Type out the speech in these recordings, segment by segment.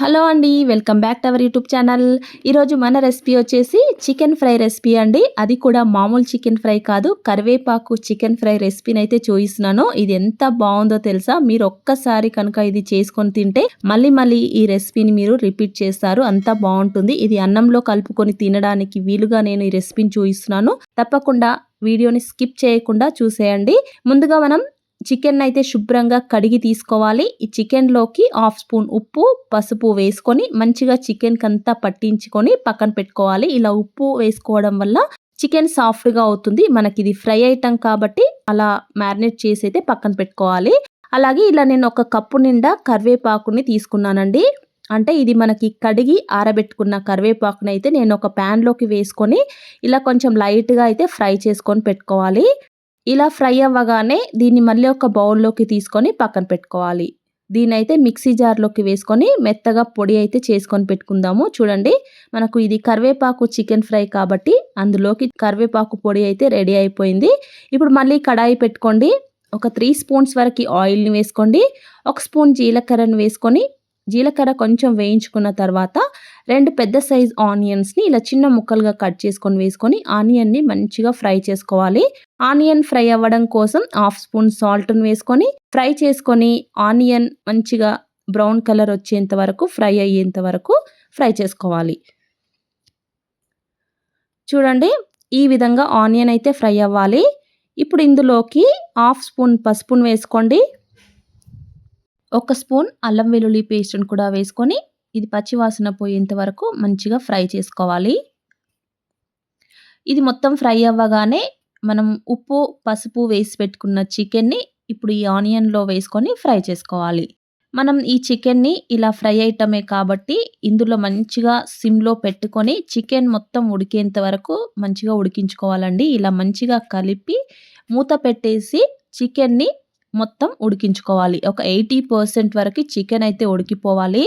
Hello అండి welcome back to our YouTube channel. ఈరోజు మన రెసిపీ వచ్చేసి చికెన్ ఫ్రై రెసిపీ అండి. అది కూడా మామూలు చికెన్ ఫ్రై కాదు కరివేపాకు చికెన్ ఫ్రై రెసిపీని అయితే చూపిస్తున్నాను ఇది ఎంత బాగుందో తెలుసా? మీరు ఒక్కసారి కనుక ఇది చేసుకొని తింటే మళ్ళీ మళ్ళీ ఈ రెసిపీని మీరు రిపీట్ చేస్తారు. అంత బాగుంటుంది. ఇది అన్నంలో కలుపుకొని తినడానికి వీలుగా నేను ఈ రెసిపీని చూపిస్తున్నాను తప్పకుండా వీడియోని స్కిప్ చేయకుండా చూసేయండి. ముందుగా మనం చికెన్ అయితే శుభ్రంగా కడిగి తీసుకోవాలి. ఈ చికెన్లోకి హాఫ్ స్పూన్ ఉప్పు పసుపు వేసుకొని మంచిగా చికెన్కి అంతా పట్టించుకొని పక్కన పెట్టుకోవాలి. ఇలా ఉప్పు వేసుకోవడం వల్ల చికెన్ సాఫ్ట్గా అవుతుంది. మనకి ఇది ఫ్రై ఐటమ్ కాబట్టి అలా మ్యారినేట్ చేసి అయితే పక్కన పెట్టుకోవాలి. అలాగే ఇలా నేను ఒక కప్పు నిండా కరివేపాకుని తీసుకున్నానండి. అంటే ఇది మనకి కడిగి ఆరబెట్టుకున్న కరివేపాకుని అయితే నేను ఒక ప్యాన్లోకి వేసుకొని ఇలా కొంచెం లైట్గా అయితే ఫ్రై చేసుకొని పెట్టుకోవాలి. ఇలా ఫ్రై అవ్వగానే దీన్ని మళ్ళీ ఒక బౌల్లోకి తీసుకొని పక్కన పెట్టుకోవాలి. దీని అయితే మిక్సీ జార్లోకి వేసుకొని మెత్తగా పొడి అయితే చేసుకొని పెట్టుకుందాము. చూడండి మనకు ఇది కరివేపాకు చికెన్ ఫ్రై కాబట్టి అందులోకి కరివేపాకు పొడి అయితే రెడీ అయిపోయింది. ఇప్పుడు మళ్ళీ కడాయి పెట్టుకోండి. ఒక త్రీ స్పూన్స్ వరకు ఆయిల్ని వేసుకోండి. ఒక స్పూన్ జీలకర్రను వేసుకొని జీలకర్ర కొంచెం వేయించుకున్న తర్వాత రెండు పెద్ద సైజ్ ఆనియన్స్ని ఇలా చిన్న ముక్కలుగా కట్ చేసుకొని వేసుకొని ఆనియన్ని మంచిగా ఫ్రై చేసుకోవాలి. ఆనియన్ ఫ్రై అవ్వడం కోసం హాఫ్ స్పూన్ సాల్ట్ని వేసుకొని ఫ్రై చేసుకొని ఆనియన్ మంచిగా బ్రౌన్ కలర్ వచ్చేంత వరకు ఫ్రై అయ్యేంత వరకు ఫ్రై చేసుకోవాలి. చూడండి ఈ విధంగా ఆనియన్ అయితే ఫ్రై అవ్వాలి. ఇప్పుడు ఇందులోకి హాఫ్ స్పూన్ పసుపును వేసుకోండి. ఒక స్పూన్ అల్లం వెల్లుల్లి పేస్ట్ని కూడా వేసుకొని ఇది పచ్చివాసన పోయేంత వరకు మంచిగా ఫ్రై చేసుకోవాలి. ఇది మొత్తం ఫ్రై అవ్వగానే మనం ఉప్పు పసుపు వేసి పెట్టుకున్న చికెన్ని ఇప్పుడు ఈ ఆనియన్లో వేసుకొని ఫ్రై చేసుకోవాలి. మనం ఈ చికెన్ని ఇలా ఫ్రై అయ్యటమే కాబట్టి ఇందులో మంచిగా సిమ్లో పెట్టుకొని చికెన్ మొత్తం ఉడికేంత వరకు మంచిగా ఉడికించుకోవాలండి. ఇలా మంచిగా కలిపి మూత పెట్టేసి చికెన్ని మొత్తం ఉడికించుకోవాలి. ఒక ఎయిటీ పర్సెంట్ వరకు చికెన్ అయితే ఉడికిపోవాలి.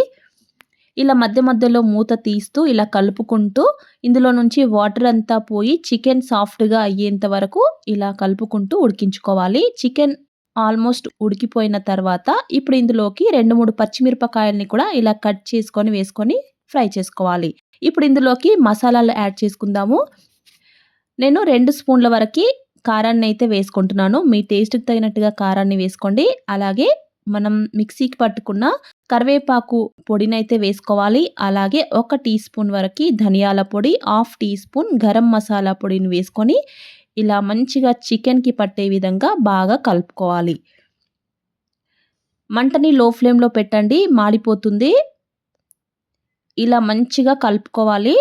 ఇలా మధ్య మధ్యలో మూత తీస్తూ ఇలా కలుపుకుంటూ ఇందులో నుంచి వాటర్ అంతా పోయి చికెన్ సాఫ్ట్గా అయ్యేంత వరకు ఇలా కలుపుకుంటూ ఉడికించుకోవాలి. చికెన్ ఆల్మోస్ట్ ఉడికిపోయిన తర్వాత ఇప్పుడు ఇందులోకి రెండు మూడు పచ్చిమిరపకాయల్ని కూడా ఇలా కట్ చేసుకొని వేసుకొని ఫ్రై చేసుకోవాలి. ఇప్పుడు ఇందులోకి మసాలాలు యాడ్ చేసుకుందాము. నేను రెండు స్పూన్ల వరకు కారాన్ని అయితే వేసుకుంటున్నాను. మీ టేస్ట్కి తగినట్టుగా కారాన్ని వేసుకోండి. అలాగే మనం మిక్సీకి పట్టుకున్న కరివేపాకు పొడిని అయితే వేసుకోవాలి. అలాగే ఒక టీ స్పూన్ వరకు ధనియాల పొడి half tea spoon garam masala పొడిని వేసుకొని ఇలా మంచిగా చికెన్కి పట్టే విధంగా బాగా కలుపుకోవాలి. మంటని లో ఫ్లేమ్లో పెట్టండి. మాడిపోతుంది. ఇలా మంచిగా కలుపుకోవాలి.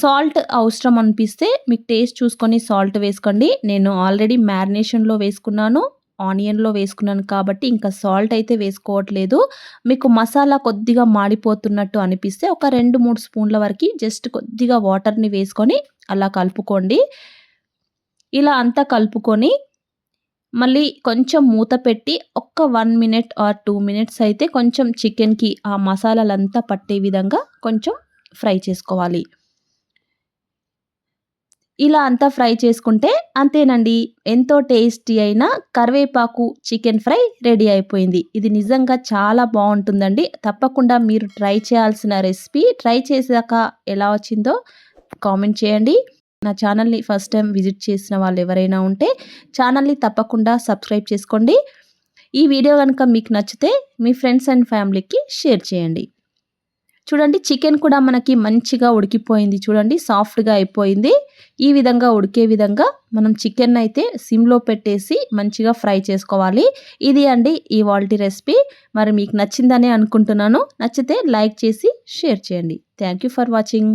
సాల్ట్ అవసరం అనిపిస్తే మీకు టేస్ట్ చూసుకొని సాల్ట్ వేసుకోండి. నేను ఆల్రెడీ మ్యారినేషన్లో వేసుకున్నాను ఆనియన్లో వేసుకున్నాను కాబట్టి ఇంకా సాల్ట్ అయితే వేసుకోవట్లేదు. మీకు మసాలా కొద్దిగా మాడిపోతున్నట్టు అనిపిస్తే ఒక రెండు మూడు స్పూన్ల వరకు జస్ట్ కొద్దిగా వాటర్ని వేసుకొని అలా కలుపుకోండి. ఇలా అంతా కలుపుకొని మళ్ళీ కొంచెం మూత పెట్టి ఒక్క one minute or two minutes అయితే కొంచెం చికెన్కి ఆ మసాలాలంతా పట్టే విధంగా కొంచెం ఫ్రై చేసుకోవాలి. ఇలా అంతా ఫ్రై చేసుకుంటే అంతేనండి. ఎంతో టేస్టీ అయిన కరివేపాకు చికెన్ ఫ్రై రెడీ అయిపోయింది. ఇది నిజంగా చాలా బాగుంటుందండి. తప్పకుండా మీరు ట్రై చేయాల్సిన రెసిపీ ట్రై చేశాక ఎలా వచ్చిందో కామెంట్ చేయండి. నా ఛానల్ని ఫస్ట్ టైం విజిట్ చేసిన వాళ్ళు ఎవరైనా ఉంటే ఛానల్ని తప్పకుండా సబ్స్క్రైబ్ చేసుకోండి. ఈ వీడియో కనుక మీకు నచ్చితే మీ ఫ్రెండ్స్ అండ్ ఫ్యామిలీకి షేర్ చేయండి. చూడండి చికెన్ కూడా మనకి మంచిగా ఉడికిపోయింది. చూడండి సాఫ్ట్గా అయిపోయింది. ఈ విధంగా ఉడికే విధంగా మనం చికెన్ అయితే సిమ్లో పెట్టేసి మంచిగా ఫ్రై చేసుకోవాలి. ఇది అండి ఈ వాల్టీ రెసిపీ. మరి మీకు నచ్చిందని అనుకుంటున్నాను. నచ్చితే లైక్ చేసి షేర్ చేయండి. Thank for watching.